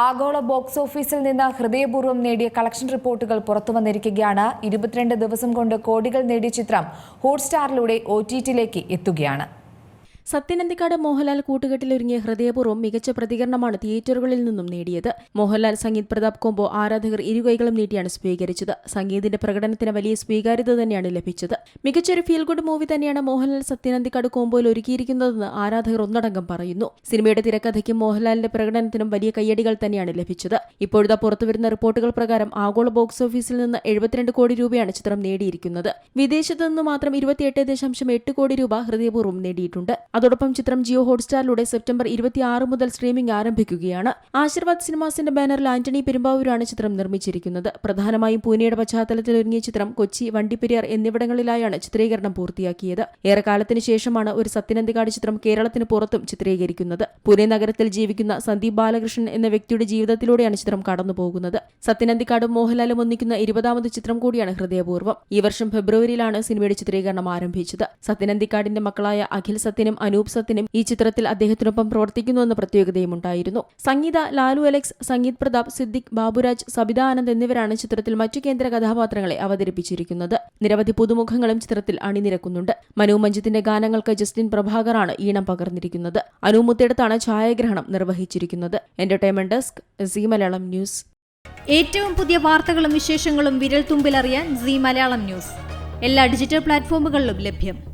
ആഗോള ബോക്സ് ഓഫീസിൽ നിന്ന് ഹൃദയപൂർവം നേടിയ കളക്ഷൻ റിപ്പോർട്ടുകൾ പുറത്തു വന്നിരിക്കുകയാണ് ഇരുപത്തിരണ്ട് ദിവസം കൊണ്ട് കോടികൾ നേടിയ ചിത്രം ഹോട്ട്സ്റ്റാറിലൂടെ ഒ ടി ടിയിലേക്ക് എത്തുകയാണ്. സത്യനന്ദിക്കാട് മോഹൻലാൽ കൂട്ടുകെട്ടിലൊരുങ്ങിയ ഹൃദയപൂർവം മികച്ച പ്രതികരണമാണ് തിയേറ്ററുകളിൽ നിന്നും നേടിയത്. മോഹൻലാൽ സംഗീത് പ്രതാപ് കോംബോ ആരാധകർ ഇരുകൈകളും നീട്ടിയാണ് സ്വീകരിച്ചത്. സംഗീതിന്റെ പ്രകടനത്തിന് വലിയ സ്വീകാര്യത തന്നെയാണ് ലഭിച്ചത്. മികച്ചൊരു ഫീൽ ഗുഡ് മൂവി തന്നെയാണ് മോഹൻലാൽ സത്യനന്ദിക്കാട് കോംബോയിൽ ഒരുക്കിയിരിക്കുന്നതെന്ന് ആരാധകർ ഒന്നടങ്കം പറയുന്നു. സിനിമയുടെ തിരക്കഥയ്ക്കും മോഹൻലാലിന്റെ പ്രകടനത്തിനും വലിയ കയ്യടികൾ തന്നെയാണ് ലഭിച്ചത്. ഇപ്പോഴത്തെ പുറത്തുവരുന്ന റിപ്പോർട്ടുകൾ പ്രകാരം ആഗോള ബോക്സ് ഓഫീസിൽ നിന്ന് എഴുപത്തിരണ്ട് കോടി രൂപയാണ് ചിത്രം നേടിയിരിക്കുന്നത്. വിദേശത്ത് നിന്ന് മാത്രം ഇരുപത്തിയെട്ട് ദശാംശം എട്ട് കോടി രൂപ ഹൃദയപൂർവം നേടിയിട്ടുണ്ട്. അതോടൊപ്പം ചിത്രം ജിയോ ഹോട്ട്സ്റ്റാറിലൂടെ സെപ്റ്റംബർ ഇരുപത്തിയാറ് മുതൽ സ്ട്രീമിംഗ് ആരംഭിക്കുകയാണ്. ആശീർവാദ് സിനിമാസിന്റെ ബാനറിൽ ആന്റണി പെരുമ്പാവൂരാണ് ചിത്രം നിർമ്മിച്ചിരിക്കുന്നത്. പ്രധാനമായും പൂനെയുടെ പശ്ചാത്തലത്തിൽ ഒരുങ്ങിയ ചിത്രം കൊച്ചി വണ്ടിപ്പെരിയാർ എന്നിവിടങ്ങളിലായാണ് ചിത്രീകരണം പൂർത്തിയാക്കിയത്. ഏറെക്കാലത്തിന് ശേഷമാണ് ഒരു സത്യനന്ദികാട് ചിത്രം കേരളത്തിന് പുറത്തും ചിത്രീകരിക്കുന്നത്. പൂനെ നഗരത്തിൽ ജീവിക്കുന്ന സന്ദീപ് ബാലകൃഷ്ണൻ എന്ന വ്യക്തിയുടെ ജീവിതത്തിലൂടെയാണ് ചിത്രം കടന്നുപോകുന്നത്. സത്യനന്ദിക്കാടും മോഹൻലാലും ഒന്നിക്കുന്ന ഇരുപതാമത് ചിത്രം കൂടിയാണ് ഹൃദയപൂർവം. ഈ വർഷം ഫെബ്രുവരിയിലാണ് സിനിമയുടെ ചിത്രീകരണം ആരംഭിച്ചത്. സത്യനന്ദിക്കാടിന്റെ മക്കളായ അഖിൽ സത്യനും അനൂപ് സത്തിനും ഈ ചിത്രത്തിൽ അദ്ദേഹത്തിനൊപ്പം പ്രവർത്തിക്കുന്നുവെന്ന പ്രത്യേകതയും ഉണ്ടായിരുന്നു. സംഗീത ലാലു അലക്സ് സംഗീത് പ്രതാപ് സിദ്ദിഖ് ബാബുരാജ് സബിത ആനന്ദ് എന്നിവരാണ് ചിത്രത്തിൽ മറ്റു കേന്ദ്ര കഥാപാത്രങ്ങളെ അവതരിപ്പിച്ചിരിക്കുന്നത്. നിരവധി പുതുമുഖങ്ങളും ചിത്രത്തിൽ അണിനിരക്കുന്നുണ്ട്. മനു മഞ്ജിത്തിന്റെ ഗാനങ്ങൾക്ക് ജസ്റ്റിൻ പ്രഭാകറാണ് ഈണം പകർന്നിരിക്കുന്നത്. അനുമുത്തേടത്താണ് ഛായാഗ്രഹണം നിർവഹിച്ചിരിക്കുന്നത്. Entertainment desk Zee Malayalam news. ഏറ്റവും പുതിയ വാർത്തകളും വിശേഷങ്ങളും വിരൽ തുമ്പിലറിയാൻ സി മലയാളം ന്യൂസ്. എല്ലാ ഡിജിറ്റൽ പ്ലാറ്റ്ഫോമുകളിലും ലഭ്യം.